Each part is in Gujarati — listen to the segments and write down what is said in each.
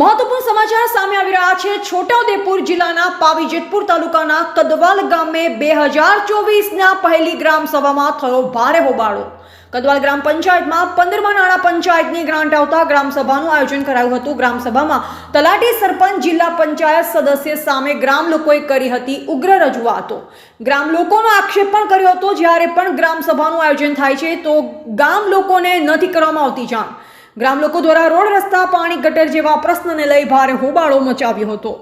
મહત્વપૂર્ણ સમાચાર સામે આવી રહ્યા છે. છોટાઉદેપુર જિલ્લાના પાવી જેતપુર તાલુકાના કદવાલ ગામે બે હજાર ચોવીસના પહેલી ગ્રામ સભામાં થયો ભારે હોબાળો. કદવાલ ગ્રામ પંચાયતમાં પંદરમા નાણાં પંચાયતની ગ્રાન્ટ આવતા ગ્રામસભાનું આયોજન કરાયું હતું. ગ્રામસભામાં તલાટી સરપંચ, જિલ્લા પંચાયત સદસ્ય સામે ગ્રામ લોકોએ કરી હતી ઉગ્ર રજૂઆતો. ગ્રામ લોકોનો આક્ષેપ પણ કર્યો હતો. જ્યારે પણ ગ્રામસભાનું આયોજન થાય છે, તો ગામ લોકોને નથી કરવામાં આવતી જાણ. ગ્રામ લોકો દ્વારા રોડ રસ્તા પાણી ગટર જેવા પ્રશ્નને લઈ ભારે હોબાળો મચાવ્યો હતો.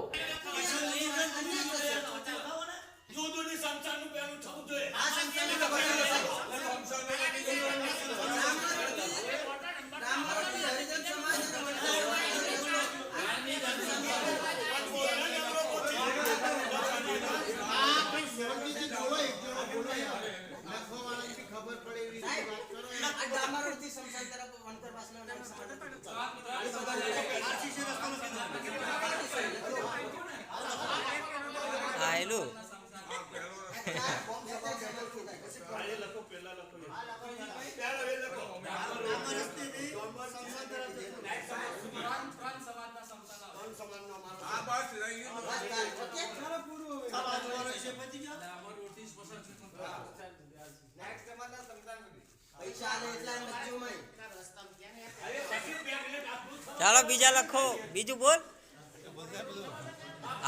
ચાલો બીજા લખો. બીજું બોલ.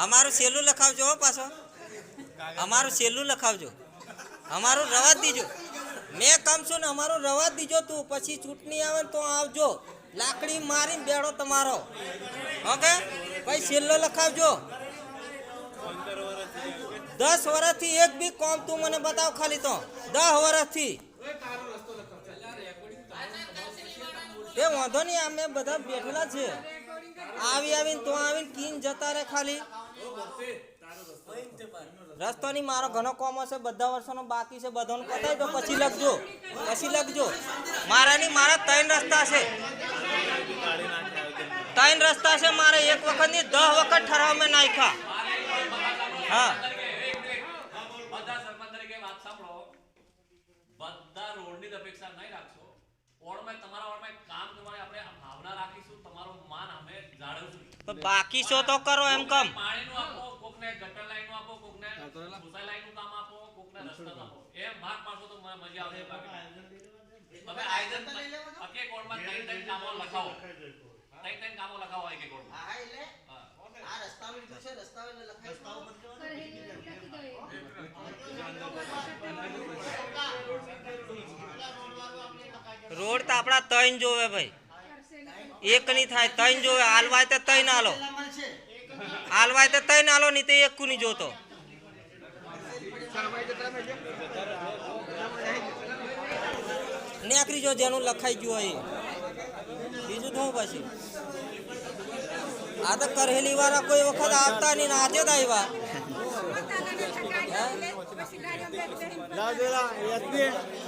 અમારું સહેલું લખાવજો પાછો. અમારું સહેલું લખાવજો. અમારું રવા દીજો. મેં કામ છું ને અમારું રવા દીજો તું. પછી ચૂંટણી આવે તો આવજો. લાકડી મારીને બેડો તમારો. ઓકે? પછી છેલ્લો લખાવજો. દસ વર્ષથી એક બી કોમ તું મને બતાવ ખાલી તો. દસ વર્ષથી એ વાંધો નહીં અમે બધા બેઠેલા છે. આવી આવીને તો આવીને કીન જતા રહે ખાલી. રસ્તોની મારો ઘણો કોમ હશે, બધા વર્ષોનો બાકી છે, બધાનો પતાવી દો, પછી લખજો પછી લખજો. મારા ની મારા ત્રણ રસ્તા છે. ત્રણ રસ્તા છે મારે, એક વખતની દસ વખત ઠરાવ મેં નાખ્યા. હા બધા સરપંચ તરીકે વાત સાંભળો બધા રોડની જ અપેક્ષા નહીં રાખશો વોર્ડમાં તમારા વોર્ડમાં એક કામ કરવાની આપણે આ ભાવના રાખીશું તમારું માન અમે જાળવશું તો બાકી શો તો કરો એમ કમ. પાણીનું આપો કોકને ગટર લાઈનનું આપો કોકને સોસાય લાઈનનું કામ આપો કોકને રસ્તાનું આપો એમ ભાગ પાડશો તો મજા આવશે હવે આયોજન એક એક વોર્ડમાં ત્રણ ત્રણ કામો લખાવો. ત્રણ ત્રણ કામો લખાવો એક એક વોર્ડમાં હા. રોડ તો આપણા ત્રણ જોવે ભાઈ. એક નહીં થાય ત્રણ જોવે. હાલવાય તો ત્રણ હાલો. હાલવાય તો ત્રણ હાલો, નહીં તો એક નહીં જોતો. નેકરી જો જેનું લખાઈ ગયું હોય. બીજું તો પછી? આ તો કરેલી વાળા કોઈ વખત આવતા નહીં આજે જ આવ્યા. એવું નહીં.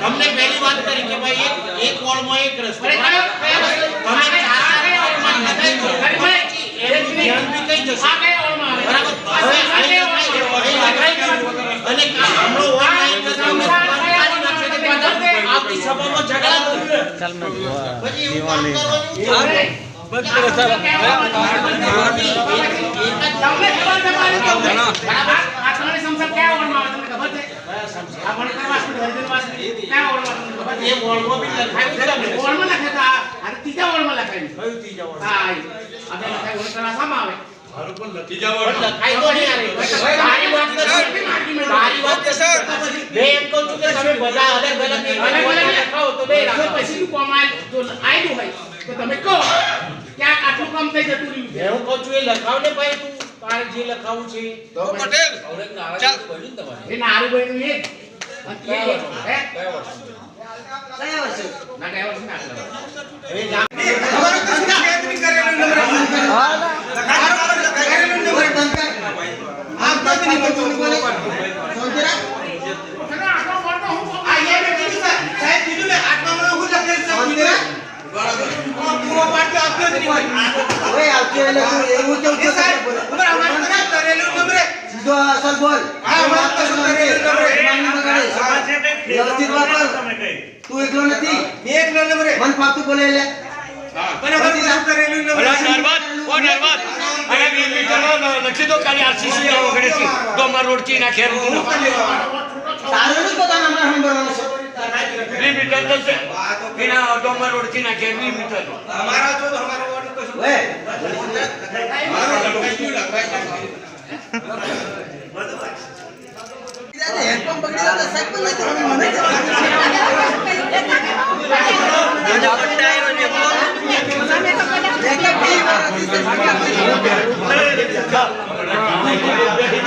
તમને પહેલી વાત કરી કે ભાઈ એક એક વોર્ડમાં એક રસ્તો તમે ધ્યાન બી કઈ જશે. બરાબર? હવે અહીં લખાઈ દો, અહીં લખાઈ દો. અને કા- હમણો online લખાવને કાઢી નાખશે તો પાછા આપણી સભામાં ઝઘડા એવું કામ કરવાનું. એ વોર્ડમાં લખાયું ને. ત્રીજા વોર્ડ? આવે. મારી વાત છે સર. વાત એમ કહું છું કે તમે બધા અલગ અલગ અલગ અલગ લખાવો તો બે રાખો. તમે કહો ક્યાં આટલું કામ થઈ જતું રહ્યું છે. હું કહું છું એ લખાવ ને ભાઈ તું તારે જે લખાવું છે. એ. એ નારુભાઈ તમારે? એ નારું ભાઈ નું એ હે? વર્ષ ગયા વર્ષ ના આટલા. વર્ષ જા- આટલો મોટો હું કહું? આ એ મેં કીધું સાહેબ, સાહેબ કીધું ને, આટલા મને હું લખેલ છે એટલે તું એવું કેવું એ સાહેબ, બોલે? ઉપર કરા કરેલું નંબરે. સીધો અસર બોલ હા, અમારે કશું કરેલું નંબરે. માનની બગાડીશ. વ્યવસ્થિત વાપર તું એકલો નથી મેં એકલો નંબરે. મન પાતું બોલે એટલે પણ અમારે કશું કરેલું નંબરે. સારું નહીં પોતાના હમણાં સંભળવાનું છે અમારા છો તો અમારા વોર્ડનું કશું ઓએ, હેડપંપ પકડી તો સાહેબ પણ નહીં તો હવે મને